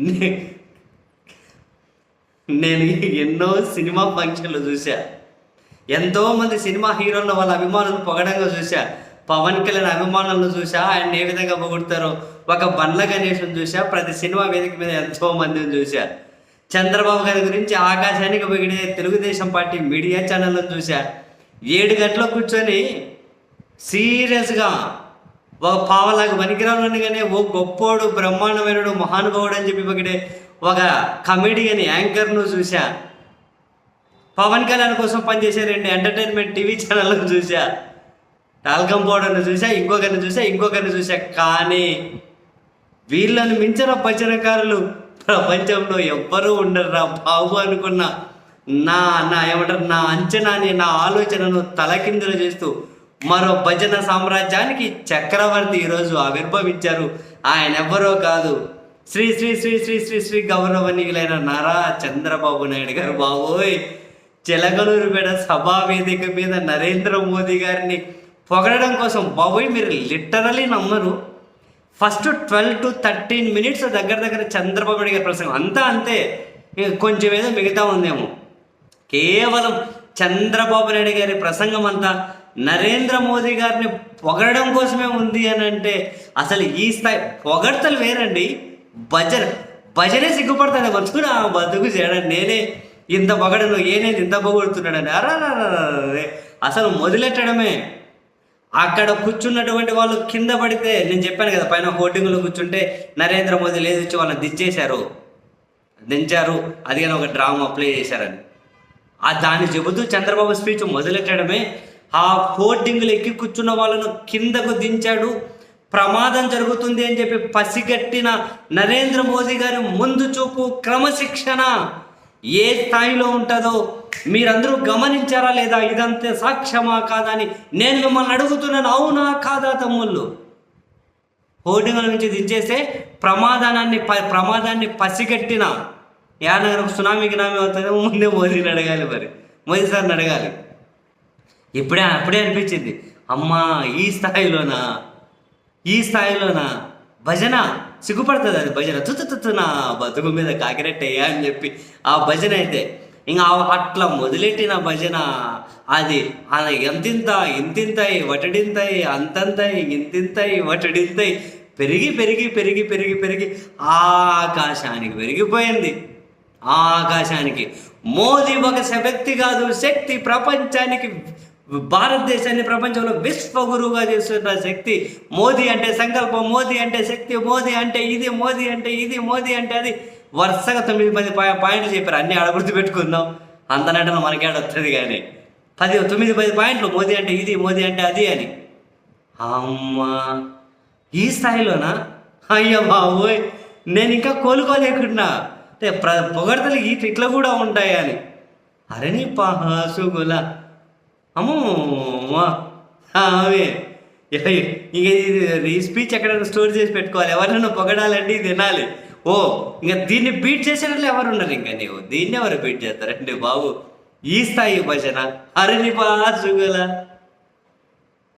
నే- నేను ఎన్నో సినిమా ఫంక్షన్లు చూసా ఎంతోమంది సినిమా హీరోలను వాళ్ళ అభిమానులు పొగడంగా చూసా పవన్ కళ్యాణ్ అభిమానులను చూసా ఆయన ఏ విధంగా పొగుడతారో ఒక బండ్ల గణేష్ని చూసా ప్రతి సినిమా వేదిక మీద ఎంతో మందిని చూసా చంద్రబాబు గారి గురించి ఆకాశానికి పొగిడే తెలుగుదేశం పార్టీ మీడియా ఛానళ్ళను చూసా ఏడు గంటలు కూర్చొని సీరియస్గా ఒక పావలాగా పనికిరానుగానే ఓ గొప్పోడు బ్రహ్మాండమైనడు మహానుభావుడు అని చెప్పి ఒకటి ఒక కమెడియన్ యాంకర్ను చూసా పవన్ కళ్యాణ్ కోసం పనిచేసే రెండు ఎంటర్టైన్మెంట్ టీవీ ఛానళ్ళను చూసా టాల్కం పౌడర్ని చూసా ఇంకొకరిని చూసా ఇంకొకరిని చూసా కానీ వీళ్ళని మించిన భజనకారులు ప్రపంచంలో ఎవ్వరూ ఉండరురా బాబు అనుకున్న. నా నా ఏమంటారు నా అంచనాని నా ఆలోచనను తలకిందులు చేస్తూ మరో భజన సామ్రాజ్యానికి చక్రవర్తి ఈరోజు ఆవిర్భవించారు. ఆయన ఎవ్వరో కాదు. శ్రీ శ్రీ శ్రీ శ్రీ శ్రీ శ్రీ గౌరవనీయులైన నారా చంద్రబాబు నాయుడు గారు. బాబోయ్! చిలకలూరుపేట సభా వేదిక మీద నరేంద్ర మోదీ గారిని పొగడడం కోసం బాబోయ్ మీరు లిటరలీ నమ్మరు. First twelve to thirteen minutes దగ్గర దగ్గర చంద్రబాబు నాయుడు గారి ప్రసంగం. అంతా అంతే. కొంచెం ఏదో మిగతా ఉందేమో. కేవలం చంద్రబాబు నాయుడు గారి ప్రసంగం అంతా నరేంద్ర మోదీ గారిని పొగడడం కోసమే ఉంది అని అంటే అసలు ఈ స్థాయి పొగడతలు వేరండి. భజన భజనే సిగ్గుపడుతుంది మనుషుడు ఆ బతుకు చేయడం నేనే ఇంత పొగడను ఏనేది ఇంత పొగుడుతున్నాడని. అరే అసలు మొదలెట్టడమే. అక్కడ కూర్చున్నటువంటి వాళ్ళు కింద పడితే నేను చెప్పాను కదా పైన హోర్డింగ్లో కూర్చుంటే నరేంద్ర మోదీ లేదు వచ్చి వాళ్ళని దించేశారు. దించారు. అది కానీ ఒక డ్రామా ప్లే చేశారని. ఆ దాన్ని చెబుతూ చంద్రబాబు స్పీచ్ మొదలెట్టడమే. ఆ హోర్డింగ్లు ఎక్కి కూర్చున్న వాళ్ళను కిందకు దించాడు. ప్రమాదం జరుగుతుంది అని చెప్పి పసిగట్టిన నరేంద్ర మోదీ గారి ముందు చూపు క్రమశిక్షణ ఏ స్థాయిలో ఉంటుందో మీరందరూ గమనించారా లేదా? ఇదంతే సాక్ష్యమా కాదా అని నేను మిమ్మల్ని అడుగుతున్నాను. అవునా కాదా తమ్ముళ్ళు? హోర్డింగ్ల నుంచి దించేస్తే ప్రమాదాన్ని ప- ప్రమాదాన్ని పసిగట్టిన యానగరం సునామీ గినామీ అవుతుందో ముందే మోదీని అడగాలి మరి. మోదీ సార్ని అడగాలి. ఇప్పుడే అప్పుడే అనిపించింది. అమ్మా ఈ స్థాయిలోనా? ఈ స్థాయిలోనా? భజన? సిగ్గుపడుతుంది అది భజన. తుత్తు నా బతుకు మీద కాకిరెట్టయ్యా అని చెప్పి ఆ భజన అయితే ఇంకా ఆ- అట్లా మొదలెట్టిన భజన అది. అది ఎంతింత ఇంతింతయి వటడింతయి అంతంతయి ఇంతింతయి వటడింతయి. పెరిగి పెరిగి పెరిగి పెరిగి పెరిగి ఆకాశానికి పెరిగిపోయింది. ఆకాశానికి మోదీ ఒక శక్తి కాదు శక్తి ప్రపంచానికి భారతదేశాన్ని ప్రపంచంలో విశ్వగురువుగా చేస్తున్న శక్తి మోదీ అంటే సంకల్పం మోదీ అంటే శక్తి మోదీ అంటే ఇది మోదీ అంటే ఇది మోదీ అంటే అది. వరుసగా తొమ్మిది పది పాయింట్లు చెప్పారు. అన్ని ఆడ గుర్తు పెట్టుకుందాం అంత నటన మనకేడ వస్తుంది కానీ. పది తొమ్మిది పది పాయింట్లు. మోదీ అంటే ఇది మోదీ అంటే అది అని. అమ్మా. ఈ స్థాయిలోనా? అయ్యా బాబోయ్. నేను ఇంకా కోలుకోలేకున్నా. అంటే ప్ర పొగడతలు ఈ ఇట్లా కూడా ఉంటాయి అని నీ పహాసుగుల అమ్మో అవే ఇక ఇది ఈ స్పీచ్ ఎక్కడైనా స్టోర్ చేసి పెట్టుకోవాలి. ఎవరైనా పొగడాలంటే ఇది వినాలి ఓ ఇంకా దీన్ని బీట్ చేసేటట్లు ఎవరు ఉన్నారు ఇంకా నీవు దీన్ని ఎవరు బీట్ చేస్తారండి బాబు ఈ స్థాయి భజన అరణి పహాసుగుల